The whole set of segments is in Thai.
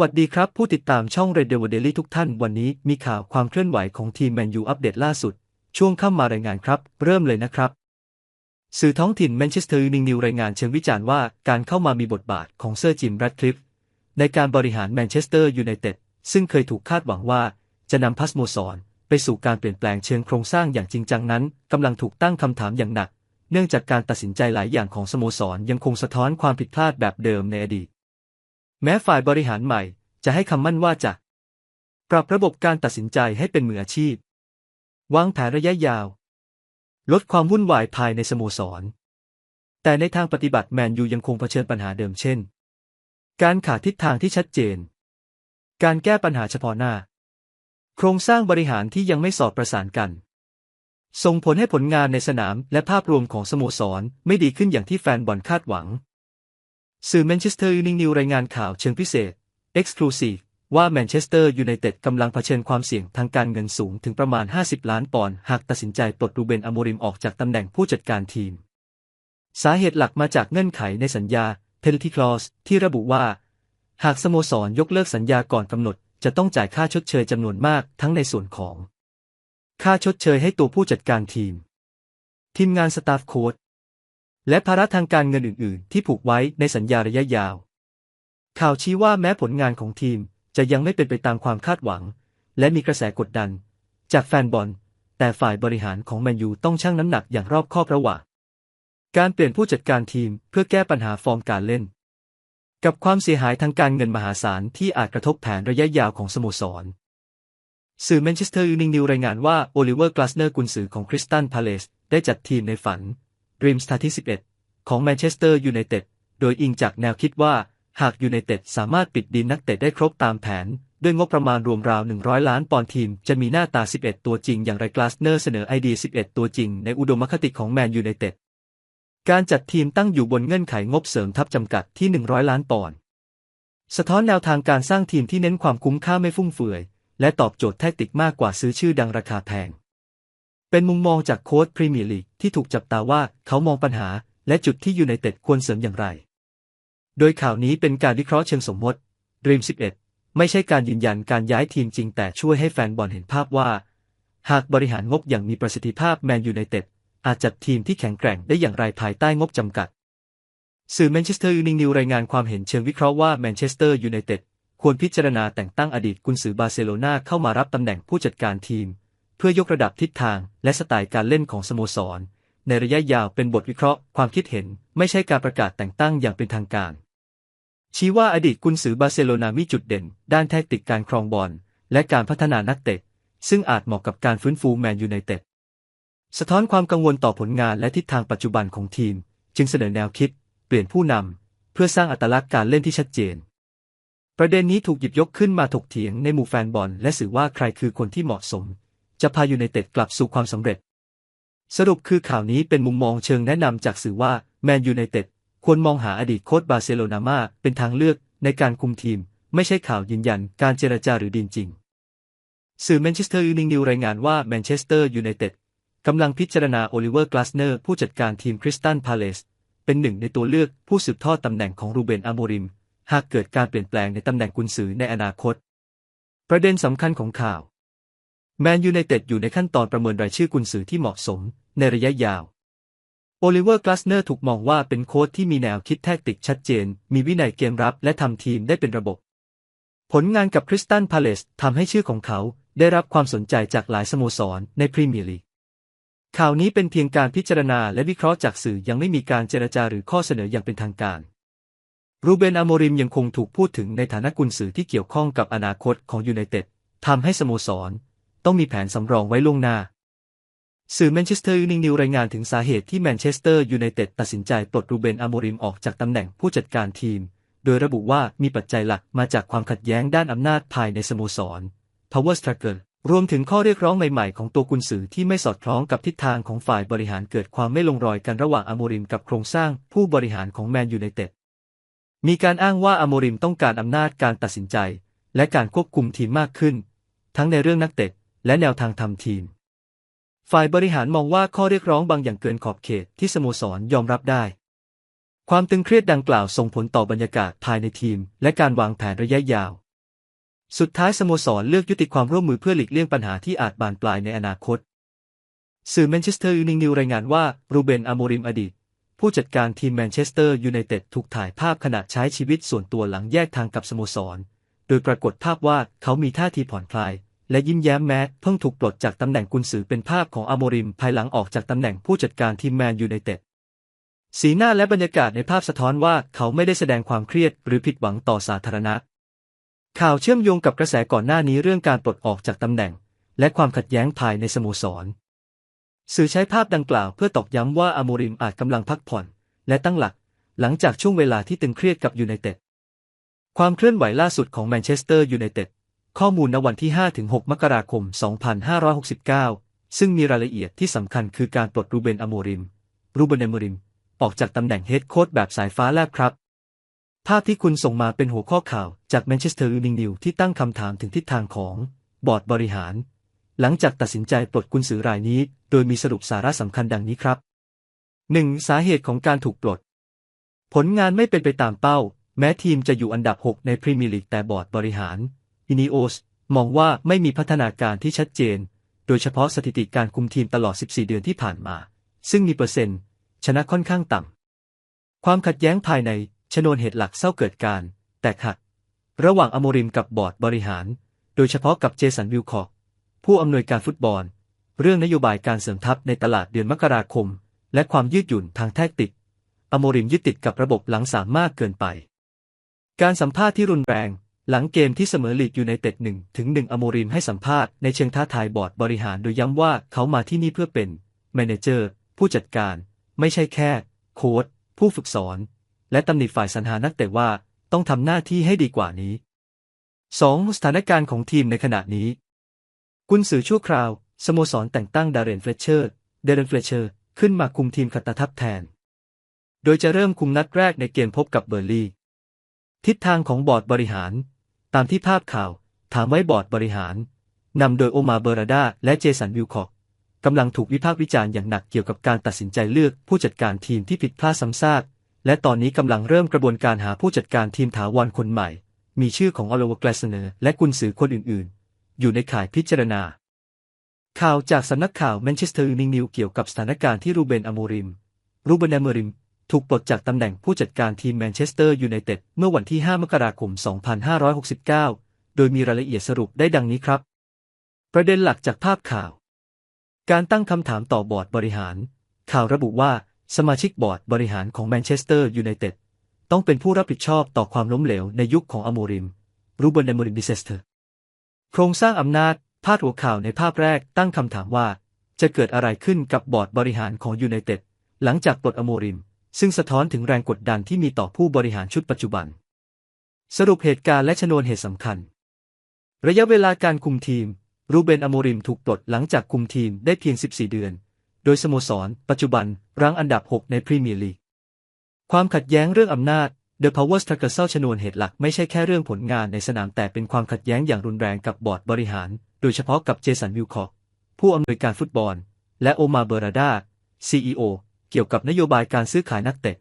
วัสดีครับ ผู้ติดตามช่อง Red Devil Daily ทุกท่านวันนี้มีข่าวความเคลื่อนไหวของทีมแมนยูอัปเดตล่าสุด ช่วงค่ำมารายงานครับ เริ่มเลยนะครับ สื่อท้องถิ่นแมนเชสเตอร์ยูไนนิวรายงานเชิงวิจารณ์ว่าการเข้ามามีบทบาทของเซอร์จิมแรดคลิฟในการบริหารแมนเชสเตอร์ยูไนเต็ดซึ่งเคยถูกคาดหวังว่า จะนำพัสโมสร ไปสู่การเปลี่ยนแปลงเชิงโครงสร้างอย่างจริงจังนั้นกำลังถูกตั้งคำถามอย่างหนัก เนื่องจากการตัดสินใจหลายอย่างของสโมสรยังคงสะท้อนความผิดพลาดแบบเดิมในอดีต แม้ฝ่ายบริหารใหม่จะให้คำมั่นว่าจะ ปรับระบบการตัดสินใจให้เป็นมืออาชีพ วางแผนระยะยาว ลดความวุ่นวายภายในสโมสร แต่ในทางปฏิบัติแมนยูยังคงเผชิญปัญหาเดิมเช่น การขาดทิศทางที่ชัดเจน การแก้ปัญหาเฉพาะหน้า โครงสร้างบริหารที่ยังไม่สอดประสานกัน ส่งผลให้ผลงานในสนามและภาพรวมของสโมสรไม่ดีขึ้นอย่างที่แฟนบอลคาดหวัง สื่อแมนเชสเตอร์ยูไนนิวรายงานข่าวเชิงพิเศษ Exclusive ว่าแมนเชสเตอร์ยูไนเต็ดกำลังเผชิญความเสี่ยงทางการเงินสูงถึงประมาณ 50 ล้านปอนด์หากตัดสินใจปลดรูเบนอโมริมออกจากตำแหน่งผู้จัดการทีม สาเหตุหลักมาจากเงื่อนไขในสัญญา Penalty Clause ที่ระบุว่า หากสโมสรยกเลิกสัญญาก่อนกำหนด จะต้องจ่ายค่าชดเชยจำนวนมากทั้งในส่วนของ ค่าชดเชยให้ตัวผู้จัดการทีม ทีมงานสตาฟโค้ด และภาระทางการเงินอื่น ๆ ที่ผูกไว้ในสัญญาระยะยาว ข่าวชี้ว่าแม้ผลงานของทีมจะยังไม่เป็นไปตามความคาดหวัง และมีกระแสกดดัน จากแฟนบอล แต่ฝ่ายบริหารของแมนยูต้องชั่งน้ำหนักอย่างรอบคอบระหว่างการเปลี่ยนผู้จัดการทีมเพื่อแก้ปัญหาฟอร์มการเล่น กับความเสียหายทางการเงินมหาศาลที่อาจกระทบแผนระยะยาวของสโมสร สื่อแมนเชสเตอร์ยูไนนิวรายงานว่าโอลิเวอร์กลาสเนอร์กุนซือของคริสตันพาเลสได้จัดทีมในฝัน Dream Star ที่ 11 ของแมนเชสเตอร์ยูไนเต็ด โดยอิงจากแนวคิดว่า หากยูไนเต็ดสามารถปิดดีนนักเตะได้ครบตามแผน ด้วยงบประมาณรวมราว 100 ล้านปอนด์ทีม จะมีหน้าตา 11 ตัวจริงอย่างไรกลาสเนอร์เสนอไอเดีย 11 ตัวจริงในอุดมคติของแมนยูไนเต็ด การจัดทีมตั้งอยู่บนเงื่อนไขงบเสริมทับจำกัดที่ 100 ล้านปอนด์ สะท้อนแนวทางการสร้างทีมที่เน้นความคุ้มค่าไม่ฟุ่มเฟือย และตอบโจทย์แทคติกมากกว่าซื้อชื่อดังราคาแพง เป็นมุมมองจากโค้ชพรีเมียร์ลีกที่ถูกจับตาว่าเขามองปัญหา และจุดที่ยูไนเต็ดควรเสริมอย่างไร โดยข่าวนี้เป็นการวิเคราะห์เชิงสมมติ Dream 11 ไม่ใช่การยืนยันการย้ายทีมจริง แต่ช่วยให้แฟนบอลเห็นภาพว่า หากบริหารงบอย่างมีประสิทธิภาพแมนยูไนเต็ดอาจจัดทีมที่แข็งแกร่งได้อย่างไรภายใต้งบจำกัด สื่อแมนเชสเตอร์ยูไนนิวรายงานความเห็นเชิงวิเคราะห์ว่าแมนเชสเตอร์ยูไนเต็ดควรพิจารณาแต่งตั้งอดีตกุนซือบาร์เซโลนาเข้ามารับตำแหน่งผู้จัดการทีม พื่อยกระดับทิศทางและสไตล์การเล่นของสโมสร ในระยะยาวเป็นบทวิเคราะห์ความคิดเห็นไม่ใช่การประกาศแต่งตั้งอย่างเป็นทางการ ชี้ว่าอดีตกุนซือบาร์เซโลนามีจุดเด่น ด้านแทคติกการครองบอลและการพัฒนานักเตะ ซึ่งอาจเหมาะกับการฟื้นฟูแมนยูไนเต็ดสะท้อนความกังวลต่อผลงานและทิศทางปัจจุบันของทีม จึงเสนอแนวคิด เปลี่ยนผู้นำเพื่อสร้างอัตลักษณ์การเล่นที่ชัดเจน ประเด็นนี้ถูกหยิบยกขึ้นมาถกเถียงในหมู่แฟนบอลและสื่อว่าใครคือคนที่เหมาะสม จะพายูไนเต็ดกลับสู่ความสำเร็จ สรุปคือข่าวนี้เป็นมุมมองเชิงแนะนำจากสื่อว่าแมนยูไนเต็ดควรมองหาอดีตโค้ชบาร์เซโลนามาเป็นทางเลือกในการคุมทีม ไม่ใช่ข่าวยืนยันการเจรจาหรือดีนจริง สื่อแมนเชสเตอร์ยูไนนิวรายงานว่าแมนเชสเตอร์ยูไนเต็ดกำลังพิจารณาโอลิเวอร์กลาสเนอร์ผู้จัดการทีมคริสตันพาเลสเป็นหนึ่งในตัวเลือกผู้สืบทอดตำแหน่งของรูเบนอาโมริม หากเกิดการเปลี่ยนแปลงในตำแหน่งกุนซือในอนาคต ประเด็นสำคัญของข่าว แมนยูไนเต็ดอยู่ในขั้นตอนประเมินรายชื่อกุนซือที่เหมาะสม ในระยะยาว โอลิเวอร์กลาสเนอร์ถูกมองว่าเป็นโค้ชที่มีแนวคิดแทคติกชัดเจน มีวินัยเกมรับและทำทีมได้เป็นระบบ ผลงานกับคริสตันพาเลสทำให้ชื่อของเขาได้รับความสนใจจากหลายสโมสรในพรีเมียร์ลีก ข่าวนี้เป็นเพียงการพิจารณาและวิเคราะห์จากสื่อยังไม่มีการเจรจาหรือข้อเสนออย่างเป็นทางการ รูเบนอโมริมยังคงถูกพูดถึงในฐานะกุนซือที่เกี่ยวข้องกับอนาคตของยูไนเต็ดทำให้สโมสร ต้องมีแผนสำรองไว้ล่วงหน้า สื่อแมนเชสเตอร์ยูไนนิวรายงานถึงสาเหตุที่แมนเชสเตอร์ยูไนเต็ดตัดสินใจปลดรูเบนอโมริมออกจากตำแหน่งผู้จัดการทีม โดยระบุว่ามีปัจจัยหลักมาจากความขัดแย้งด้านอำนาจภายในสโมสร Power Struggle รวมถึงข้อเรียกร้องใหม่ๆ ของตัวกุนซือที่ไม่สอดคล้องกับทิศทางของฝ่ายบริหารเกิดความไม่ลงรอยกันระหว่างอโมริมกับโครงสร้างผู้บริหารของแมนยูไนเต็ด มีการอ้างว่าอโมริมต้องการอำนาจการตัดสินใจ และการควบคุมทีมมากขึ้น ทั้งในเรื่องนักเตะ และแนวทางทำทีม ฝ่ายบริหารมองว่าข้อเรียกร้องบางอย่างเกินขอบเขตที่สโมสรยอมรับได้ ความตึงเครียดดังกล่าวส่งผลต่อบรรยากาศภายในทีม และการวางแผนระยะยาว สุดท้ายสโมสรเลือกยุติความร่วมมือเพื่อหลีกเลี่ยงปัญหาที่อาจบานปลายในอนาคต สื่อแมนเชสเตอร์ยูนิงนิวรายงานว่ารูเบนอโมริมอดีตผู้จัดการทีมแมนเชสเตอร์ยูไนเต็ดถูกถ่ายภาพขณะใช้ชีวิตส่วนตัวหลังแยกทางกับสโมสร โดยปรากฏภาพว่าเขามีท่าทีผ่อนคลาย และยิ้มแย้มแม้เพิ่งถูกปลดจากตำแหน่งกุนซือเป็นภาพของอาโมริมภายหลังออกจากตำแหน่งผู้จัดการทีมแมนยูไนเต็ดสีหน้าและบรรยากาศในภาพสะท้อนว่าเขาไม่ได้แสดงความเครียดหรือผิดหวังต่อสาธารณะ ข่าวเชื่อมโยงกับกระแสก่อนหน้านี้เรื่องการปลดออกจากตำแหน่ง และความขัดแย้งภายในสโมสร สื่อใช้ภาพดังกล่าวเพื่อตอกย้ำว่าอาโมริมอาจกำลังพักผ่อน และตั้งหลัก หลังจากช่วงเวลาที่ตึงเครียดกับยูไนเต็ด ความเคลื่อนไหวล่าสุดของแมนเชสเตอร์ยูไนเต็ด ข้อมูลณวันที่ 5-6 มกราคม 2569 ซึ่งมีรายละเอียดที่สำคัญคือการปลดรูเบนอโมริม รูเบนอโมริม ออกจากตำแหน่งเฮดโค้ชแบบสายฟ้าแลบครับ ภาพที่คุณส่งมาเป็นหัวข้อข่าวจากแมนเชสเตอร์ยูไนเต็ดที่ตั้งคำถามถึงทิศทางของ บอร์ดบริหาร หลังจากตัดสินใจปลดกุนซือรายนี้ โดยมีสรุปสาระสำคัญดังนี้ครับ 1. สาเหตุของการถูกปลด ผลงานไม่เป็นไปตามเป้า แม้ทีมจะอยู่อันดับ 6 ในพรีเมียร์ลีกแต่บอร์ดบริหาร อินิโอสมองว่าไม่มีพัฒนาการที่ชัดเจน โดยเฉพาะสถิติการคุมทีมตลอด 14 เดือนที่ผ่านมา ซึ่งมีเปอร์เซ็นต์ ชนะค่อนข้างต่ำ ความขัดแย้งภายในชนวนเหตุหลักเศร้าเกิดการ แตกหัก ระหว่างอโมริมกับบอร์ดบริหาร โดยเฉพาะกับเจสันวิลคอกผู้อำนวยการฟุตบอล เรื่องนโยบายการเสริมทัพในตลาดเดือนมกราคม และความยืดหยุ่นทางแทคติก อโมริมยึดติดกับระบบหลังสามมากเกินไป การสัมภาษณ์ที่รุนแรง หลังเกมที่เสมอลีกยูไนเต็ดหนึ่งถึงหนึ่งอโมริมให้สัมภาษณ์ในเชิงท้าทายบอร์ดบริหารโดยย้ำว่าเขามาที่นี่เพื่อเป็นแมเนเจอร์ ผู้จัดการ ไม่ใช่แค่ โค้ชผู้ฝึกสอน และตำหนิฝ่ายสรรหานักเตะว่าต้องทำหน้าที่ให้ดีกว่านี้ 2. สถานการณ์ของทีมในขณะนี้ กุนซือชั่วคราว สโมสรแต่งตั้งดาร์เรนเฟลเชอร์เดเรนเฟลเชอร์ขึ้นมาคุมทีมขัตทัพแทน โดยจะเริ่มคุมนัดแรกในเกมพบกับเบอร์ลีทิศทางของบอร์ดบริหาร ตามที่ภาพข่าว ถามไว้บอร์ดบริหารนำโดยโอมาเบอราดาและเจสันวิลคอกกำลังถูกวิพากษ์วิจารณ์อย่างหนักเกี่ยวกับการตัดสินใจเลือกผู้จัดการทีมที่ผิดพลาดซ้ำซากและตอนนี้กำลังเริ่มกระบวนการหาผู้จัดการทีมถาวรคนใหม่ มีชื่อของอลโลวเกลสเนอร์และกุนซือคนอื่นๆ อยู่ในข่ายพิจารณา ข่าวจากสำนักข่าวแมนเชสเตอร์นิงนิวเกี่ยวกับสถานการณ์ที่รูเบนอโมริม รูเบนอโมริม ถูกปลดจากตำแหน่งผู้จัดการทีมแมนเชสเตอร์ยูไนเต็ดเมื่อวันที่ 5 มกราคม 2569 โดยมีรายละเอียดสรุปได้ดังนี้ครับ ประเด็นหลักจากภาพข่าว การตั้งคำถามต่อบอร์ดบริหาร ข่าวระบุว่าสมาชิกบอร์ดบริหารของแมนเชสเตอร์ยูไนเต็ดต้องเป็นผู้รับผิดชอบต่อความล้มเหลวในยุคของอโมริม รูเบนอโมริมดิเซสเตอร์ โครงสร้างอำนาจ พาดหัวข่าวในภาพแรกตั้งคำถามว่า จะเกิดอะไรขึ้นกับบอร์ดบริหารของยูไนเต็ดหลังจากปลดอโมริม ซึ่งสะท้อนถึงแรงกดดันที่มีต่อผู้บริหารชุดปัจจุบัน สรุปเหตุการณ์และชนวนเหตุสำคัญ ระยะเวลาการคุมทีม รูเบนอโมริมถูกปลดหลังจากคุมทีมได้เพียง 14 เดือน โดยสโมสร ปัจจุบันรั้งอันดับ 6 ในพรีเมียร์ลีก ความขัดแย้งเรื่องอำนาจ The Power Struggle ชนวนเหตุหลักไม่ใช่แค่เรื่องผลงานในสนามแต่เป็นความขัดแย้งอย่างรุนแรงกับบอร์ดบริหาร โดยเฉพาะกับเจสันวิลคอกผู้อำนวยการฟุตบอล และโอมาเบอราดา CEO เกี่ยวกับนโยบายการซื้อขายนักเตะ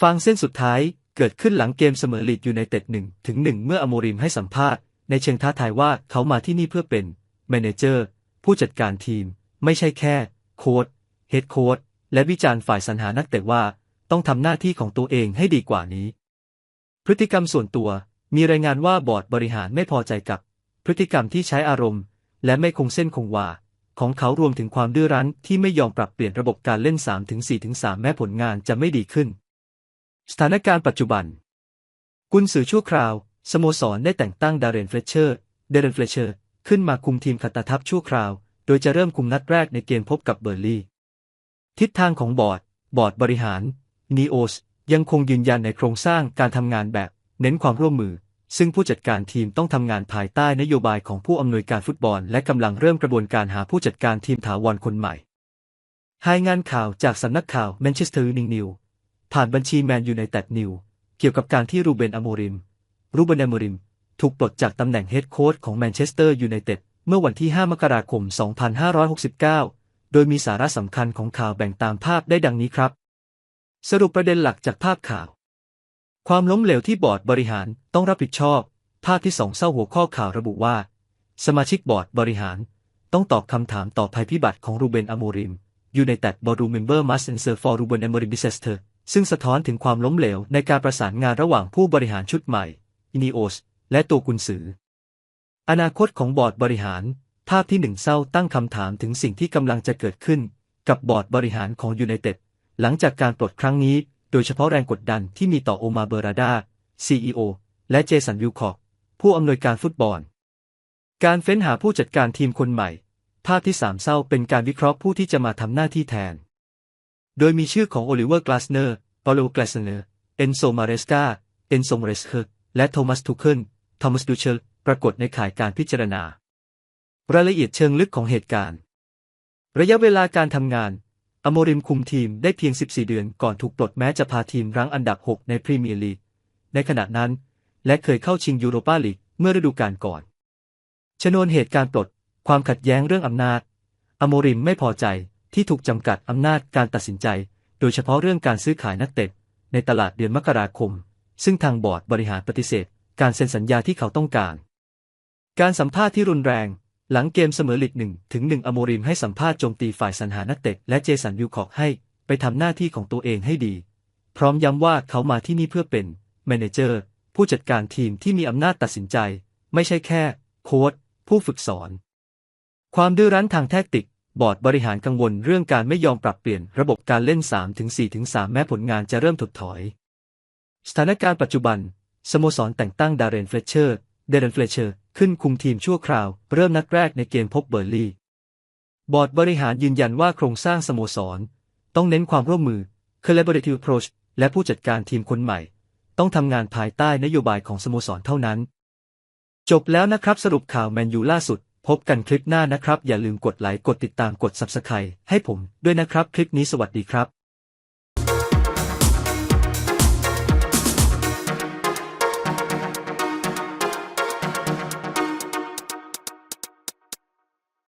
ฟังเส้นสุดท้ายเกิดขึ้นหลังเกมเสมอลีดอยูไนเต็ดหนึ่งถึงหนึ่งเมื่ออโมริมให้สัมภาษณ์ ในเชิงท้าทายว่าเขามาที่นี่เพื่อเป็นแมเนเจอร์ ผู้จัดการทีม ไม่ใช่แค่ โค้ชเฮดโค้ชและวิจารณ์ฝ่ายสรรหานักเตะว่า ต้องทำหน้าที่ของตัวเองให้ดีกว่านี้ พฤติกรรมส่วนตัวมีรายงานว่าบอร์ดบริหารไม่พอใจกับ พฤติกรรมที่ใช้อารมณ์ และไม่คงเส้นคงวา ของเขารวมถึงความดื้อรั้นที่ไม่ยอมปรับเปลี่ยนระบบการเล่น 3-4-3 แม้ผลงานจะไม่ดีขึ้น สถานการณ์ปัจจุบัน กุนซือชั่วคราว สโมสรได้แต่งตั้งดาร์เรนเฟลเชอร์เดรนเฟลเชอร์ขึ้นมาคุมทีมขัตทัพชั่วคราว โดยจะเริ่มคุมนัดแรกในเกมพบกับเบอร์ลี่ ทิศทางของบอร์ด บอร์ดบริหารนีโอสยังคงยืนยันในโครงสร้างการทำงานแบบ เน้นความร่วมมือ ซึ่งผู้จัดการทีมต้องทำงานภายใต้นโยบายของผู้อำนวยการฟุตบอล และกำลังเริ่มกระบวนการหาผู้จัดการทีมถาวรคนใหม่รายงานข่าวจากสำนักข่าวแมนเชสเตอร์นิงนิวผ่านบัญชีแมนยูไนเต็ดนิวเกี่ยวกับการที่รูเบนอโมริม รูเบนอโมริม ถูกปลดจากตำแหน่งเฮดโค้ชของแมนเชสเตอร์ยูไนเต็ดเมื่อวันที่ 5 มกราคม 2569 โดยมีสาระสำคัญของข่าวแบ่งตามภาพได้ดังนี้ครับ สรุปประเด็นหลักจากภาพข่าว ความล้มเหลวที่บอร์ดบริหารต้องรับผิดชอบ ภาพที่สองเศร้าหัวข้อข่าวระบุว่า สมาชิกบอร์ดบริหาร ต้องตอบคำถามต่อภัยพิบัติของรูเบนอโมริมยูไนเต็ดบอร์ดูเมมเบอร์มัสเซนเซอร์ฟอร์รูเบนอโมริมดิเซสเตอร์ซึ่งสะท้อนถึงความล้มเหลวในการประสานงานระหว่างผู้บริหารชุดใหม่อินิโอสและตัวกุนซือ อนาคตของบอร์ดบริหาร ภาพที่หนึ่งเศร้าตั้งคำถามถึงสิ่งที่กำลังจะเกิดขึ้น กับบอร์ดบริหารของยูไนเต็ดหลังจากการปลดครั้งนี้ โดยเฉพาะแรงกดดันที่มีต่อโอมาเบอราดา CEO และเจสันวิลคอกผู้อำนวยการฟุตบอล การเฟ้นหาผู้จัดการทีมคนใหม่ ภาพที่สามเศร้าเป็นการวิเคราะห์ผู้ที่จะมาทำหน้าที่แทน โดยมีชื่อของโอลิเวอร์ กลาสเนอร์ ปาโลกลาสเนอร์ เอนโซ มาเรสกา เอนโซ มาเรสเคอร์ และโทมัส ทูเคิลทอมัส ดูเชล ปรากฏในข่ายการพิจารณา รายละเอียดเชิงลึกของเหตุการณ์ ระยะเวลาการทำงาน อโมริมคุมทีมได้เพียง 14 เดือนก่อนถูกปลดแม้จะพาทีมรั้งอันดับ 6 ในพรีเมียร์ลีก ในขณะนั้น และเคยเข้าชิงยูโรปาลีกเมื่อฤดูกาลก่อน ชนวนเหตุการณ์ปลด ความขัดแย้งเรื่องอำนาจ อโมริมไม่พอใจที่ถูกจำกัดอำนาจการตัดสินใจ โดยเฉพาะเรื่องการซื้อขายนักเตะในตลาดเดือนมกราคม ซึ่งทางบอร์ดบริหารปฏิเสธ การเซ็นสัญญาที่เขาต้องการ การสัมภาษณ์ที่รุนแรง หลังเกมเสมอลีกหนึ่งถึงหนึ่งอโมริมให้สัมภาษณ์โจมตีฝ่ายสรรหานักเตะและเจสันวิลคอกให้ไปทำหน้าที่ของตัวเองให้ดี พร้อมย้ำว่าเขามาที่นี่เพื่อเป็นแมเนเจอร์ ผู้จัดการทีมที่มีอำนาจตัดสินใจ ไม่ใช่แค่ โค้ชผู้ฝึกสอน ความดื้อรั้นทางแทคติก บอร์ดบริหารกังวลเรื่องการไม่ยอมปรับเปลี่ยนระบบการเล่น 3-4-3 แม้ผลงานจะเริ่มถดถอย สถานการณ์ปัจจุบัน สโมสรแต่งตั้งดาร์เรนเฟลเชอร์เดเรนเฟลเชอร์ ขึ้นคุมทีมชั่วคราว เริ่มนัดแรกในเกมพบเบอร์ลี่บอร์ดบริหารยืนยันว่าโครงสร้างสโมสร ต้องเน้นความร่วมมือ collaborative approach และผู้จัดการทีมคนใหม่ ต้องทำงานภายใต้นโยบายของสโมสรเท่านั้น จบแล้วนะครับสรุปข่าวแมนยูล่าสุด พบกันคลิปหน้านะครับ อย่าลืมกดไลค์กดติดตามกด Subscribe ให้ผมด้วยนะครับ คลิปนี้สวัสดีครับ